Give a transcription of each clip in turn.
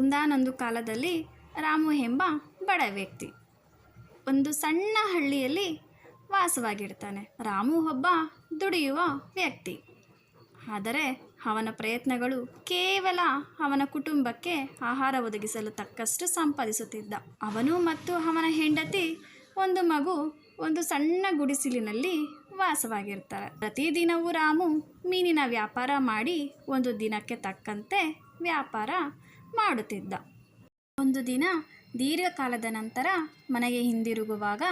ಒಂದಾನೊಂದು ಕಾಲದಲ್ಲಿ ರಾಮು ಎಂಬ ಬಡ ವ್ಯಕ್ತಿ. ಒಂದು ಸಣ್ಣ ಹಳ್ಳಿಯಲ್ಲಿ ವಾಸವಾಗಿರ್ತಾನೆ. ರಾಮು ಒಬ್ಬ ದುಡಿಯುವ ವ್ಯಕ್ತಿ. ಆದರೆ ಅವನ ಪ್ರಯತ್ನಗಳು ಕೇವಲ ಅವನ ಕುಟುಂಬಕ್ಕೆ ಆಹಾರ ಒದಗಿಸಲು ತಕ್ಕಷ್ಟು ಸಂಪಾದಿಸುತ್ತಿದ್ದ. ಅವನು ಮತ್ತು ಅವನ ಹೆಂಡತಿ ಒಂದು ಮಗು, ಒಂದು ಸಣ್ಣ ಗುಡಿಸಿಲಿನಲ್ಲಿ ವಾಸವಾಗಿರ್ತಾರೆ. ಪ್ರತಿದಿನವೂ ರಾಮು ಮೀನಿನ ವ್ಯಾಪಾರ ಮಾಡಿ ಒಂದು ದಿನಕ್ಕೆ ತಕ್ಕಂತೆ ವ್ಯಾಪಾರ ಮಾಡುತ್ತಿದ್ದ. ಒಂದು ದಿನ ದೀರ್ಘಕಾಲದ ನಂತರ ಮನೆಗೆ ಹಿಂದಿರುಗುವಾಗ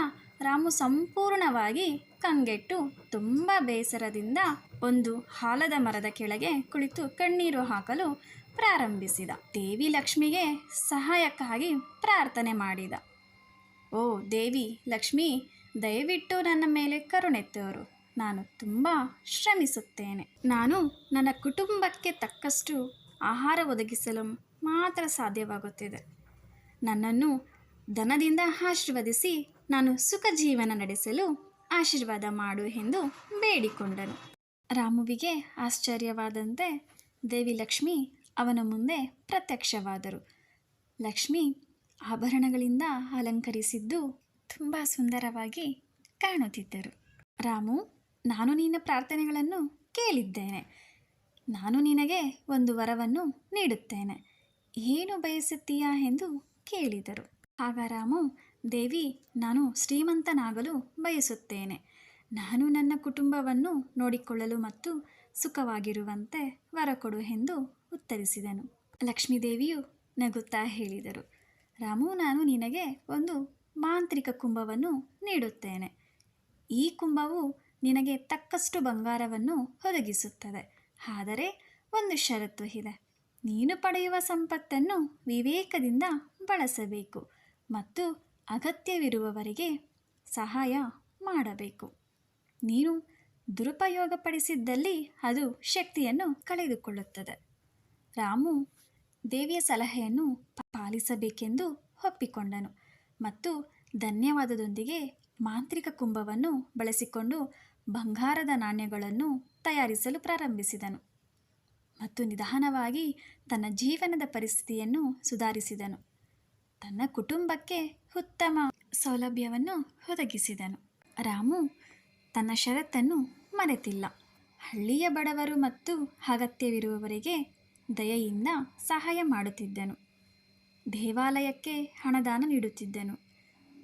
ರಾಮು ಸಂಪೂರ್ಣವಾಗಿ ಕಂಗೆಟ್ಟು ತುಂಬ ಬೇಸರದಿಂದ ಒಂದು ಹಾಲದ ಮರದ ಕೆಳಗೆ ಕುಳಿತು ಕಣ್ಣೀರು ಹಾಕಲು ಪ್ರಾರಂಭಿಸಿದ. ದೇವಿ ಲಕ್ಷ್ಮಿಗೆ ಸಹಾಯಕ್ಕಾಗಿ ಪ್ರಾರ್ಥನೆ ಮಾಡಿದ. ಓ ದೇವಿ ಲಕ್ಷ್ಮಿ, ದಯವಿಟ್ಟು ನನ್ನ ಮೇಲೆ ಕರುಣೆತ್ತವರು ನಾನು ತುಂಬ ಶ್ರಮಿಸುತ್ತೇನೆ. ನಾನು ನನ್ನ ಕುಟುಂಬಕ್ಕೆ ತಕ್ಕಷ್ಟು ಆಹಾರ ಒದಗಿಸಲು ಮಾತ್ರ ಸಾಧ್ಯವಾಗುತ್ತಿದೆ. ನನ್ನನ್ನು ಧನದಿಂದ ಆಶೀರ್ವದಿಸಿ ನಾನು ಸುಖ ಜೀವನ ನಡೆಸಲು ಆಶೀರ್ವಾದ ಮಾಡು ಎಂದು ಬೇಡಿಕೊಂಡನು. ರಾಮುವಿಗೆ ಆಶ್ಚರ್ಯವಾದಂತೆ ದೇವಿ ಲಕ್ಷ್ಮಿ ಅವನ ಮುಂದೆ ಪ್ರತ್ಯಕ್ಷವಾದರು. ಲಕ್ಷ್ಮಿ ಆಭರಣಗಳಿಂದ ಅಲಂಕರಿಸಿದ್ದು ತುಂಬ ಸುಂದರವಾಗಿ ಕಾಣುತ್ತಿದ್ದರು. ರಾಮು, ನಾನು ನಿನ್ನ ಪ್ರಾರ್ಥನೆಗಳನ್ನು ಕೇಳಿದ್ದೇನೆ. ನಾನು ನಿನಗೆ ಒಂದು ವರವನ್ನು ನೀಡುತ್ತೇನೆ. ಏನು ಬಯಸುತ್ತೀಯಾ ಎಂದು ಕೇಳಿದರು. ಆಗ ರಾಮು, ದೇವಿ, ನಾನು ಶ್ರೀಮಂತನಾಗಲು ಬಯಸುತ್ತೇನೆ. ನಾನು ನನ್ನ ಕುಟುಂಬವನ್ನು ನೋಡಿಕೊಳ್ಳಲು ಮತ್ತು ಸುಖವಾಗಿರುವಂತೆ ವರ ಕೊಡು ಎಂದು ಉತ್ತರಿಸಿದನು. ಲಕ್ಷ್ಮೀದೇವಿಯು ನಗುತ್ತಾ ಹೇಳಿದರು, ರಾಮು, ನಾನು ನಿನಗೆ ಒಂದು ಮಾಂತ್ರಿಕ ಕುಂಭವನ್ನು ನೀಡುತ್ತೇನೆ. ಈ ಕುಂಭವು ನಿನಗೆ ತಕ್ಕಷ್ಟು ಬಂಗಾರವನ್ನು ಒದಗಿಸುತ್ತದೆ. ಆದರೆ ಒಂದು ಷರತ್ತು ಇದೆ. ನೀನು ಪಡೆಯುವ ಸಂಪತ್ತನ್ನು ವಿವೇಕದಿಂದ ಬಳಸಬೇಕು ಮತ್ತು ಅಗತ್ಯವಿರುವವರಿಗೆ ಸಹಾಯ ಮಾಡಬೇಕು. ನೀನು ದುರುಪಯೋಗಪಡಿಸಿದ್ದಲ್ಲಿ ಅದು ಶಕ್ತಿಯನ್ನು ಕಳೆದುಕೊಳ್ಳುತ್ತದೆ. ರಾಮು ದೇವಿಯ ಸಲಹೆಯನ್ನು ಪಾಲಿಸಬೇಕೆಂದು ಒಪ್ಪಿಕೊಂಡನು ಮತ್ತು ಧನ್ಯವಾದದೊಂದಿಗೆ ಮಾಂತ್ರಿಕ ಕುಂಭವನ್ನು ಬಳಸಿಕೊಂಡು ಬಂಗಾರದ ನಾಣ್ಯಗಳನ್ನು ತಯಾರಿಸಲು ಪ್ರಾರಂಭಿಸಿದನು. ಮತ್ತು ನಿಧಾನವಾಗಿ ತನ್ನ ಜೀವನದ ಪರಿಸ್ಥಿತಿಯನ್ನು ಸುಧಾರಿಸಿದನು. ತನ್ನ ಕುಟುಂಬಕ್ಕೆ ಉತ್ತಮ ಸೌಲಭ್ಯವನ್ನು ಒದಗಿಸಿದನು. ರಾಮು ತನ್ನ ಷರತ್ತನ್ನು ಮರೆತಿಲ್ಲ. ಹಳ್ಳಿಯ ಬಡವರು ಮತ್ತು ಅಗತ್ಯವಿರುವವರಿಗೆ ದಯೆಯಿಂದ ಸಹಾಯ ಮಾಡುತ್ತಿದ್ದನು. ದೇವಾಲಯಕ್ಕೆ ಹಣದಾನ ನೀಡುತ್ತಿದ್ದನು.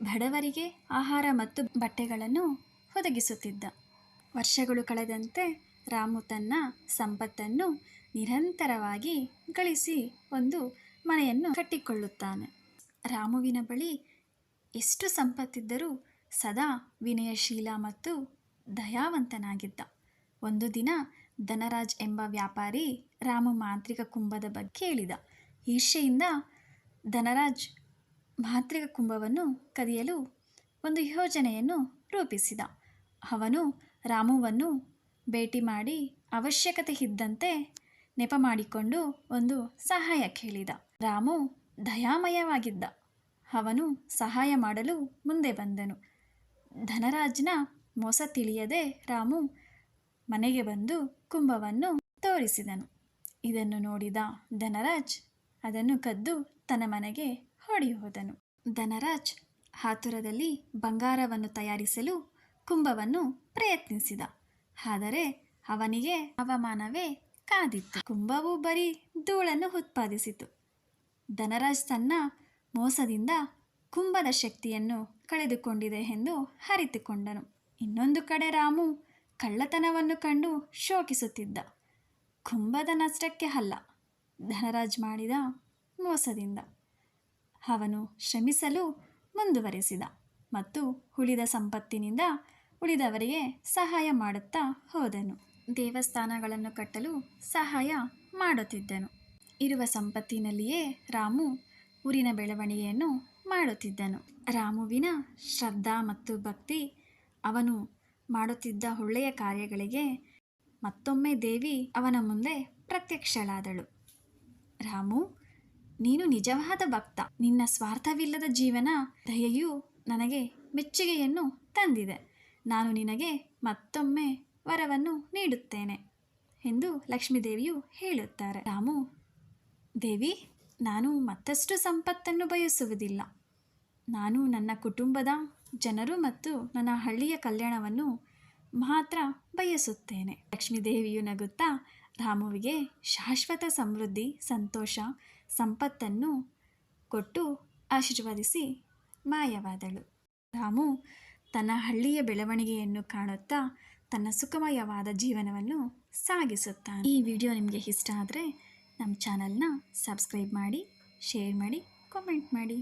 ಬಡವರಿಗೆ ಆಹಾರ ಮತ್ತು ಬಟ್ಟೆಗಳನ್ನು ಒದಗಿಸುತ್ತಿದ್ದ. ವರ್ಷಗಳು ಕಳೆದಂತೆ ರಾಮು ತನ್ನ ಸಂಪತ್ತನ್ನು ನಿರಂತರವಾಗಿ ಗಳಿಸಿ ಒಂದು ಮನೆಯನ್ನು ಕಟ್ಟಿಕೊಳ್ಳುತ್ತಾನೆ. ರಾಮುವಿನ ಬಳಿ ಎಷ್ಟು ಸಂಪತ್ತಿದ್ದರೂ ಸದಾ ವಿನಯಶೀಲ ಮತ್ತು ದಯಾವಂತನಾಗಿದ್ದ. ಒಂದು ದಿನ ಧನರಾಜ್ ಎಂಬ ವ್ಯಾಪಾರಿ ರಾಮು ಮಾಂತ್ರಿಕ ಕುಂಭದ ಬಗ್ಗೆ ಕೇಳಿದ. ಈರ್ಷೆಯಿಂದ ಧನರಾಜ್ ಮಾಂತ್ರಿಕ ಕುಂಭವನ್ನು ಕದಿಯಲು ಒಂದು ಯೋಜನೆಯನ್ನು ರೂಪಿಸಿದ. ಅವನು ರಾಮುವನ್ನು ಭೇಟಿ ಮಾಡಿ ಅವಶ್ಯಕತೆ ಇದ್ದಂತೆ ನೆಪ ಮಾಡಿಕೊಂಡು ಒಂದು ಸಹಾಯ ಕೇಳಿದ. ರಾಮು ದಯಾಮಯವಾಗಿದ್ದ. ಅವನು ಸಹಾಯ ಮಾಡಲು ಮುಂದೆ ಬಂದನು. ಧನರಾಜ್ನ ಮೋಸ ತಿಳಿಯದೆ ರಾಮು ಮನೆಗೆ ಬಂದು ಕುಂಭವನ್ನು ತೋರಿಸಿದನು. ಇದನ್ನು ನೋಡಿದ ಧನರಾಜ್ ಅದನ್ನು ಕದ್ದು ತನ್ನ ಮನೆಗೆ ಹೊಡಿ ಹೋದನು ಧನರಾಜ್ ಹಾತುರದಲ್ಲಿ ಬಂಗಾರವನ್ನು ತಯಾರಿಸಲು ಕುಂಭವನ್ನು ಪ್ರಯತ್ನಿಸಿದ. ಆದರೆ ಅವನಿಗೆ ಅವಮಾನವೇ ಕಾದಿತ್ತು. ಕುಂಭವು ಬರೀ ಧೂಳನ್ನು ಉತ್ಪಾದಿಸಿತು. ಧನರಾಜ್ ತನ್ನ ಮೋಸದಿಂದ ಕುಂಭದ ಶಕ್ತಿಯನ್ನು ಕಳೆದುಕೊಂಡಿದೆ ಎಂದು ಅರಿತುಕೊಂಡನು. ಇನ್ನೊಂದು ಕಡೆ ರಾಮು ಕಳ್ಳತನವನ್ನು ಕಂಡು ಶೋಕಿಸುತ್ತಿದ್ದ. ಕುಂಭದ ನಷ್ಟಕ್ಕೆ ಅಲ್ಲ, ಧನರಾಜ್ ಮಾಡಿದ ಮೋಸದಿಂದ. ಅವನು ಶ್ರಮಿಸಲು ಮುಂದುವರೆಸಿದ ಮತ್ತು ಉಳಿದ ಸಂಪತ್ತಿನಿಂದ ಉಳಿದವರಿಗೆ ಸಹಾಯ ಮಾಡುತ್ತಾ ಹೋದನು. ದೇವಸ್ಥಾನಗಳನ್ನು ಕಟ್ಟಲು ಸಹಾಯ ಮಾಡುತ್ತಿದ್ದನು. ಇರುವ ಸಂಪತ್ತಿನಲ್ಲಿಯೇ ರಾಮು ಊರಿನ ಬೆಳವಣಿಗೆಯನ್ನು ಮಾಡುತ್ತಿದ್ದನು. ರಾಮುವಿನ ಶ್ರದ್ಧಾ ಮತ್ತು ಭಕ್ತಿ ಅವನು ಮಾಡುತ್ತಿದ್ದ ಒಳ್ಳೆಯ ಕಾರ್ಯಗಳಿಗೆ ಮತ್ತೊಮ್ಮೆ ದೇವಿ ಅವನ ಮುಂದೆ ಪ್ರತ್ಯಕ್ಷಳಾದಳು. ರಾಮು, ನೀನು ನಿಜವಾದ ಭಕ್ತ. ನಿನ್ನ ಸ್ವಾರ್ಥವಿಲ್ಲದ ಜೀವನ ದಯೆಯು ನನಗೆ ಮೆಚ್ಚುಗೆಯನ್ನು ತಂದಿದೆ. ನಾನು ನಿನಗೆ ಮತ್ತೊಮ್ಮೆ ವರವನ್ನು ನೀಡುತ್ತೇನೆ ಎಂದು ಲಕ್ಷ್ಮೀದೇವಿಯು ಹೇಳುತ್ತಾರೆ. ರಾಮು, ದೇವಿ, ನಾನು ಮತ್ತಷ್ಟು ಸಂಪತ್ತನ್ನು ಬಯಸುವುದಿಲ್ಲ. ನಾನು ನನ್ನ ಕುಟುಂಬದ ಜನರು ಮತ್ತು ನನ್ನ ಹಳ್ಳಿಯ ಕಲ್ಯಾಣವನ್ನು ಮಾತ್ರ ಬಯಸುತ್ತೇನೆ. ಲಕ್ಷ್ಮೀದೇವಿಯು ನಗುತ್ತಾ, ರಾಮುವಿಗೆ ಶಾಶ್ವತ ಸಮೃದ್ಧಿ, ಸಂತೋಷ, ಸಂಪತ್ತನ್ನು ಕೊಟ್ಟು ಆಶೀರ್ವದಿಸಿ ಮಾಯವಾದಳು. ರಾಮು ತನ್ನ ಹಳ್ಳಿಯ ಬೆಳವಣಿಗೆಯನ್ನು ಕಾಣುತ್ತಾ ತನ್ನ ಸುಖಮಯವಾದ ಜೀವನವನ್ನು ಸಾಗಿಸುತ್ತಾನೆ. ಈ ವಿಡಿಯೋ ನಿಮಗೆ ಇಷ್ಟ ಆದರೆ ನಮ್ಮ ಚಾನಲ್ನ ಸಬ್ಸ್ಕ್ರೈಬ್ ಮಾಡಿ, ಶೇರ್ ಮಾಡಿ ಕಾಮೆಂಟ್ ಮಾಡಿ.